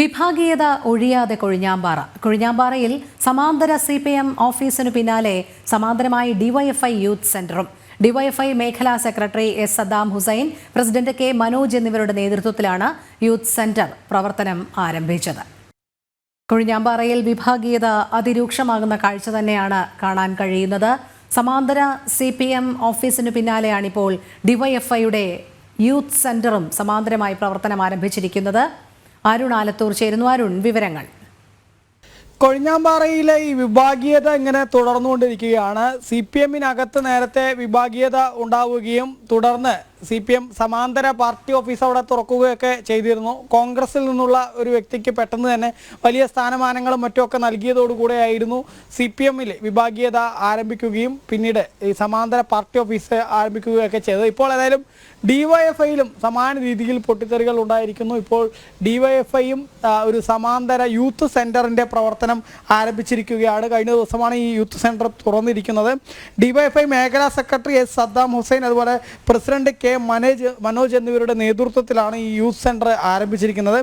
വിഭാഗീയത ഒഴിയാതെ കൊഴിഞ്ഞാമ്പാറ. കൊഴിഞ്ഞാമ്പാറയിൽ സമാന്തര C P M ഓഫീസിനു പിന്നാലെ സമാന്തരമായി ഡിവൈഎഫ്ഐ യൂത്ത് സെന്ററും. ഡിവൈഎഫ്ഐ മേഖലാ secretary S Saddam Hussain president K Manoj എന്നിവരുടെ നേതൃത്വത്തിലാണ് യൂത്ത് സെന്റർ പ്രവർത്തനം ആരംഭിച്ചത്. കൊഴിഞ്ഞാമ്പാറയിൽ വിഭാഗീയത അതിരൂക്ഷമാകുന്ന കാഴ്ച തന്നെയാണ് കാണാൻ കഴിയുന്നത്. സമാന്തര സി പി എം ഓഫീസിനു പിന്നാലെയാണിപ്പോൾ ഡിവൈഎഫ്ഐയുടെ യൂത്ത് സെന്ററും സമാന്തരമായി പ്രവർത്തനം ആരംഭിച്ചിരിക്കുന്നത്. അരുൺ ആലത്തൂർ ചേരുന്നു. അരുൺ വിവരങ്ങൾ. കൊഴിഞ്ഞാമ്പാറയിലെ ഈ വിഭാഗീയത ഇങ്ങനെ തുടർന്നുകൊണ്ടിരിക്കുകയാണ്. സി പി എമ്മിനകത്ത് നേരത്തെ വിഭാഗീയത ഉണ്ടാവുകയും തുടർന്ന് സി പി എം സമാന്തര പാർട്ടി ഓഫീസ് അവിടെ തുറക്കുകയൊക്കെ ചെയ്തിരുന്നു. കോൺഗ്രസിൽ നിന്നുള്ള ഒരു വ്യക്തിക്ക് പെട്ടെന്ന് തന്നെ വലിയ സ്ഥാനമാനങ്ങളും മറ്റുമൊക്കെ നൽകിയതോടുകൂടെയായിരുന്നു സി പി എമ്മിൽ വിഭാഗീയത ആരംഭിക്കുകയും പിന്നീട് ഈ സമാന്തര പാർട്ടി ഓഫീസ് ആരംഭിക്കുകയൊക്കെ ചെയ്തത്. ഇപ്പോൾ ഏതായാലും ഡിവൈഎഫ്ഐയിലും സമാന രീതിയിൽ പൊട്ടിത്തെറികൾ ഉണ്ടായിരിക്കുന്നു. ഇപ്പോൾ ഡിവൈഎഫ്ഐയും ഒരു സമാന്തര യൂത്ത് സെന്ററിന്റെ പ്രവർത്തനം ആരംഭിച്ചിരിക്കുകയാണ്. കഴിഞ്ഞ ദിവസമാണ് ഈ യൂത്ത് സെന്റർ തുറന്നിരിക്കുന്നത്. ഡിവൈഎഫ്ഐ മേഖലാ സെക്രട്ടറി എസ് സദ്ദാം ഹുസൈൻ അതുപോലെ പ്രസിഡന്റ് കെ മനോജ് മനോജ് എന്നിവരുടെ നേതൃത്വത്തിലാണ് ഈ യൂത്ത് സെന്റർ ആരംഭിച്ചിരിക്കുന്നത്.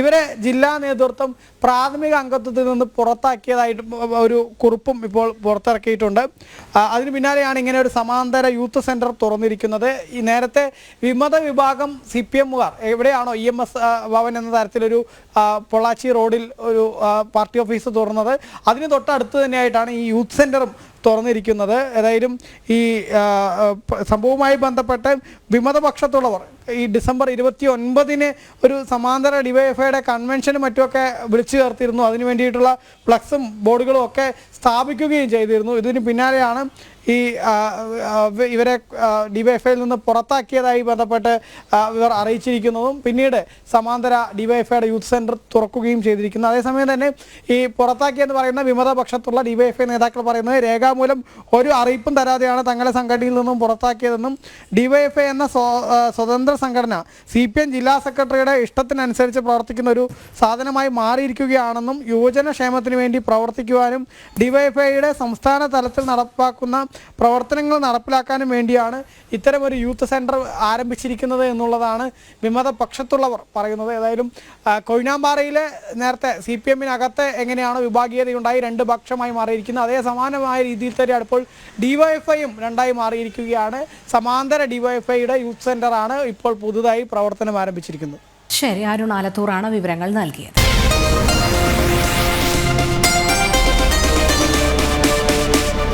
ഇവരെ ജില്ലാ നേതൃത്വം പ്രാഥമിക അംഗത്വത്തിൽ നിന്ന് പുറത്താക്കിയതായിട്ട് ഒരു കുറിപ്പും ഇപ്പോൾ പുറത്തിറക്കിയിട്ടുണ്ട്. അതിനു പിന്നാലെയാണ് ഇങ്ങനെ ഒരു സമാന്തര യൂത്ത് സെന്റർ തുറന്നിരിക്കുന്നത്. ഈ നേരത്തെ വിമത വിഭാഗം സി പി എമ്മുകാർ എവിടെയാണോ ഇ എം എസ് ഭവൻ എന്ന തരത്തിലൊരു പൊള്ളാച്ചി റോഡിൽ ഒരു പാർട്ടി ഓഫീസ് തുറന്നത്. അതിന് തൊട്ടടുത്ത് തന്നെയായിട്ടാണ് ഈ യൂത്ത് സെന്ററും തുറന്നിരിക്കുന്നത്. ഏതായാലും ഈ സംഭവവുമായി ബന്ധപ്പെട്ട് വിമതപക്ഷത്തുള്ളവർ ഈ ഡിസംബർ ഇരുപത്തി ഒൻപതിന് ഒരു സമാന്തര ഡിവൈഎഫ്ഐയുടെ കൺവെൻഷനും മറ്റുമൊക്കെ വിളിച്ചു ചേർത്തിരുന്നു. അതിനു വേണ്ടിയിട്ടുള്ള ഫ്ലക്സും ബോർഡുകളും ഒക്കെ സ്ഥാപിക്കുകയും ചെയ്തിരുന്നു. ഇതിന് പിന്നാലെയാണ് ഈ ഇവരെ ഡിവൈഎഫ്ഐയിൽ നിന്ന് പുറത്താക്കിയതായി ബന്ധപ്പെട്ട് ഇവർ അറിയിച്ചിരിക്കുന്നതും പിന്നീട് സമാന്തര ഡിവൈഎഫ്ഐയുടെ യൂത്ത് സെന്റർ തുറക്കുകയും ചെയ്തിരിക്കുന്നു. അതേസമയം തന്നെ ഈ പുറത്താക്കിയെന്ന് പറയുന്ന വിമതപക്ഷത്തുള്ള ഡിവൈഎഫ്ഐ നേതാക്കൾ പറയുന്നത് രേഖാമൂലം ഒരു അറിയിപ്പും തരാതെയാണ് തങ്ങളെ സംഘടനയിൽ നിന്നും പുറത്താക്കിയതെന്നും ഡിവൈഎഫ്ഐ എന്ന സ്വതന്ത്ര സംഘടന സി പി എം ജില്ലാ സെക്രട്ടറിയുടെ ഇഷ്ടത്തിനനുസരിച്ച് പ്രവർത്തിക്കുന്ന ഒരു സാധനമായി മാറിയിരിക്കുകയാണെന്നും യുവജന ക്ഷേമത്തിന് വേണ്ടി പ്രവർത്തിക്കുവാനും ഡിവൈഎഫ്ഐയുടെ സംസ്ഥാന തലത്തിൽ നടപ്പാക്കുന്ന പ്രവർത്തനങ്ങൾ നടപ്പിലാക്കാനും വേണ്ടിയാണ് ഇത്തരമൊരു യൂത്ത് സെന്റർ ആരംഭിച്ചിരിക്കുന്നത് എന്നുള്ളതാണ് വിമത പക്ഷത്തുള്ളവർ പറയുന്നത്. ഏതായാലും കൊയിനാമ്പാറയിലെ നേരത്തെ സി പി എമ്മിനകത്ത് എങ്ങനെയാണോ വിഭാഗീയതയുണ്ടായി രണ്ട് പക്ഷമായി മാറിയിരിക്കുന്നത്. അതേ സമാനമായ രീതിയിൽ തന്നെയാണ് ഇപ്പോൾ ഡിവൈഎഫ്ഐയും രണ്ടായി മാറിയിരിക്കുകയാണ്. സമാന്തര ഡിവൈഎഫ്ഐയുടെ യൂത്ത് സെന്ററാണ് ഇപ്പോൾ പുതുതായി പ്രവർത്തനം ആരംഭിച്ചിരിക്കുന്നത്. ശരി അരുൺ ആലത്തൂറാണ് വിവരങ്ങൾ നൽകിയത്.